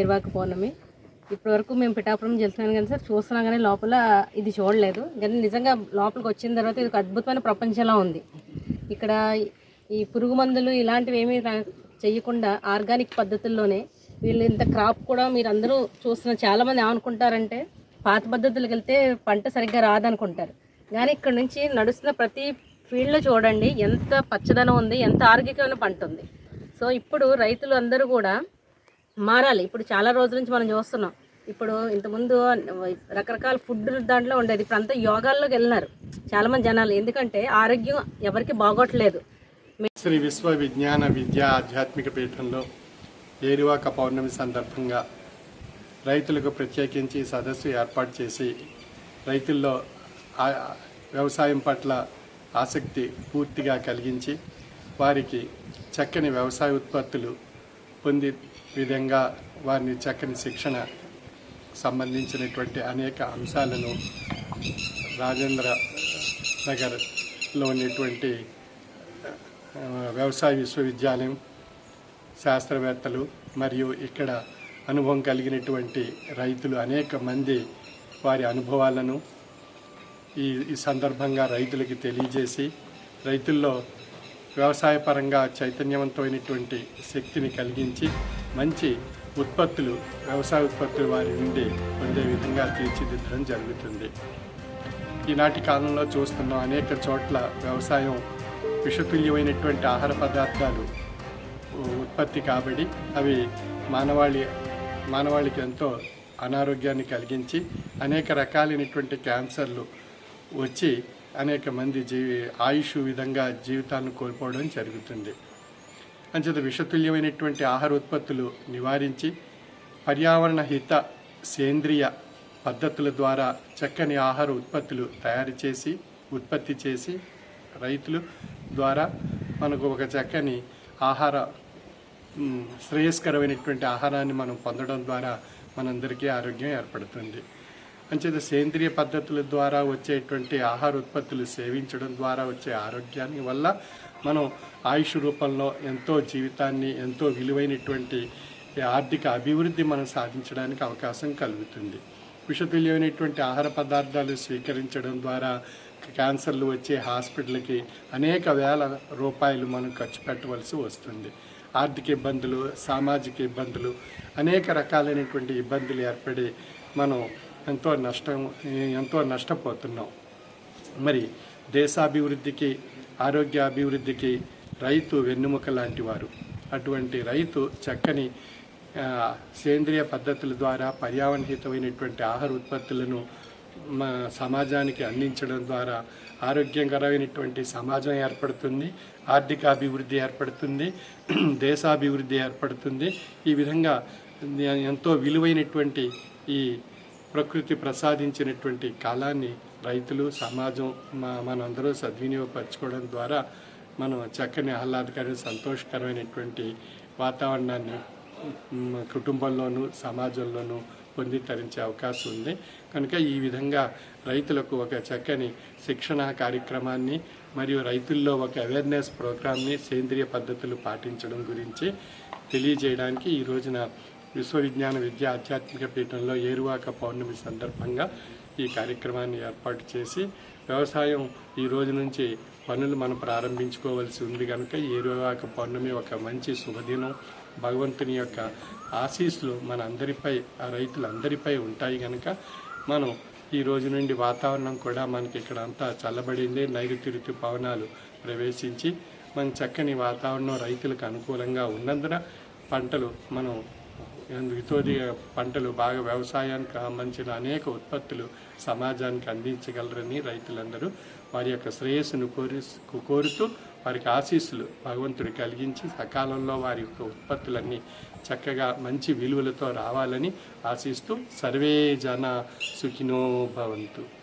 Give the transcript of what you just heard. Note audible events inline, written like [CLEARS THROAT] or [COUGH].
ఏర్వాక పౌర్ణమి. ఇప్పటి వరకు మేము పిఠాపురం వెళ్తున్నాం కానీ సార్ చూస్తున్నాం కానీ లోపల ఇది చూడలేదు. కానీ నిజంగా లోపలికి వచ్చిన తర్వాత ఇది ఒక అద్భుతమైన ప్రపంచంలా ఉంది. ఇక్కడ ఈ పురుగు మందులు ఇలాంటివి ఏమీ చేయకుండా ఆర్గానిక్ పద్ధతుల్లోనే వీళ్ళు ఇంత క్రాప్ కూడా మీరు అందరూ చూస్తున్న చాలామంది ఏమనుకుంటారంటే పాత పద్ధతులకు వెళ్తే పంట సరిగ్గా రాదనుకుంటారు. కానీ ఇక్కడ నుంచి నడుస్తున్న ప్రతి ఫీల్డ్లో చూడండి ఎంత పచ్చదనం ఉంది ఎంత ఆరోగ్యకరమైన పంట ఉంది. సో ఇప్పుడు రైతులు అందరూ కూడా మారాలి. ఇప్పుడు చాలా రోజుల నుంచి మనం చూస్తున్నాం. ఇప్పుడు ఇంతకుముందు రకరకాల ఫుడ్ దాంట్లో ఉండేది. ఇప్పుడంతా యోగాల్లోకి వెళ్ళినారు. చాలామంది జనాలు. ఎందుకంటే ఆరోగ్యం ఎవరికి బాగోట్లేదు. శ్రీ విశ్వ విజ్ఞాన విద్య ఆధ్యాత్మిక పీఠంలో ఏరువాక పౌర్ణమి సందర్భంగా రైతులకు ప్రత్యేకించి సదస్సు ఏర్పాటు చేసి రైతుల్లో వ్యవసాయం పట్ల ఆసక్తి పూర్తిగా కలిగించి వారికి చక్కని వ్యవసాయ ఉత్పత్తులు పొంది విధంగా వారిని చక్కని శిక్షణ సంబంధించినటువంటి అనేక అంశాలను రాజేంద్ర నగర్లో ఉన్నటువంటి వ్యవసాయ విశ్వవిద్యాలయం శాస్త్రవేత్తలు మరియు ఇక్కడ అనుభవం కలిగినటువంటి రైతులు అనేక మంది వారి అనుభవాలను ఈ ఈ సందర్భంగా రైతులకి తెలియజేసి రైతుల్లో వ్యవసాయపరంగా చైతన్యవంతమైనటువంటి శక్తిని కలిగించి మంచి ఉత్పత్తులు వ్యవసాయ ఉత్పత్తులు వారి నుండి పొందే విధంగా తీర్చిదిద్దడం జరుగుతుంది. ఈనాటి కాలంలో చూస్తున్నాం అనేక చోట్ల వ్యవసాయం విషతుల్యమైనటువంటి ఆహార పదార్థాలు ఉత్పత్తి కాబడి అవి మానవాళి మానవాళికి ఎంతో అనారోగ్యాన్ని కలిగించి అనేక రకాలైనటువంటి క్యాన్సర్లు వచ్చి అనేక మంది జీవి ఆయుష్ విధంగా జీవితాలను కోల్పోవడం జరుగుతుంది. అంచేత విషతుల్యమైనటువంటి ఆహార ఉత్పత్తులు నివారించి పర్యావరణ హిత సేంద్రియ పద్ధతుల ద్వారా చక్కని ఆహార ఉత్పత్తులు తయారు చేసి ఉత్పత్తి చేసి రైతులు ద్వారా మనకు ఒక చక్కని ఆహార శ్రేయస్కరమైనటువంటి ఆహారాన్ని మనం పొందడం ద్వారా మనందరికీ ఆరోగ్యం ఏర్పడుతుంది. అంచేత సేంద్రియ పద్ధతుల ద్వారా వచ్చేటువంటి ఆహార ఉత్పత్తులు సేవించడం ద్వారా వచ్చే ఆరోగ్యాన్ని వల్ల మనం ఆయుష్ రూపంలో ఎంతో జీవితాన్ని ఎంతో విలువైనటువంటి ఆర్థిక అభివృద్ధి మనం సాధించడానికి అవకాశం కలుగుతుంది. విషతుల్యమైనటువంటి ఆహార పదార్థాలు స్వీకరించడం ద్వారా క్యాన్సర్లు వచ్చే హాస్పిటల్కి అనేక వేల రూపాయలు మనం ఖర్చు పెట్టవలసి వస్తుంది. ఆర్థిక ఇబ్బందులు సామాజిక ఇబ్బందులు అనేక రకాలైనటువంటి ఇబ్బందులు ఏర్పడి మనం ఎంతో నష్టం ఎంతో నష్టపోతున్నాం. మరి దేశాభివృద్ధికి ఆరోగ్య అభివృద్ధికి రైతు వెన్నుముక లాంటి వారు. అటువంటి రైతు చక్కని సేంద్రియ పద్ధతుల ద్వారా పర్యావరణహితమైనటువంటి ఆహార ఉత్పత్తులను మా సమాజానికి అందించడం ద్వారా ఆరోగ్యకరమైనటువంటి సమాజం ఏర్పడుతుంది ఆర్థిక అభివృద్ధి ఏర్పడుతుంది [CLEARS THROAT] దేశాభివృద్ధి ఏర్పడుతుంది. ఈ విధంగా ఎంతో విలువైనటువంటి ఈ ప్రకృతి ప్రసాదించినటువంటి కాలాన్ని రైతులు సమాజం మా మనందరూ సద్వినియోగపరచుకోవడం ద్వారా మనం చక్కని ఆహ్లాదకర సంతోషకరమైనటువంటి వాతావరణాన్ని కుటుంబంలోనూ సమాజంలోనూ పొంది తరించే అవకాశం ఉంది. కనుక ఈ విధంగా రైతులకు ఒక చక్కని శిక్షణ కార్యక్రమాన్ని మరియు రైతుల్లో ఒక అవేర్నెస్ ప్రోగ్రామ్ని సేంద్రియ పద్ధతులు పాటించడం గురించి తెలియజేయడానికి ఈ రోజున విశ్వవిజ్ఞాన విద్య ఆధ్యాత్మిక పీఠంలో ఏరువాక పౌర్ణమి సందర్భంగా ఈ కార్యక్రమాన్ని ఏర్పాటు చేసి వ్యవసాయం ఈ రోజు నుంచి పనులు మనం ప్రారంభించుకోవాల్సి ఉంది కనుక ఏరువాక పౌర్ణమి ఒక మంచి శుభదినం. భగవంతుని యొక్క ఆశీస్సులు మన అందరిపై ఆ రైతులందరిపై ఉంటాయి కనుక మనం ఈ రోజు నుండి వాతావరణం కూడా మనకి ఇక్కడ అంతా చల్లబడింది. నైరుతి ఋతు పవనాలు ప్రవేశించి మన చక్కని వాతావరణం రైతులకు అనుకూలంగా ఉన్నందున పంటలు మనం వితోది పంటలు బాగా వ్యవసాయానికి సంబంధించిన అనేక ఉత్పత్తులు సమాజానికి అందించగలరని రైతులందరూ వారి యొక్క శ్రేయస్సును కోరి కోరుతూ వారికి ఆశీస్సులు భగవంతుడు కలిగించి సకాలంలో వారి యొక్క ఉత్పత్తులన్నీ చక్కగా మంచి విలువలతో రావాలని ఆశిస్తూ సర్వే జన సుఖినో భవంతు.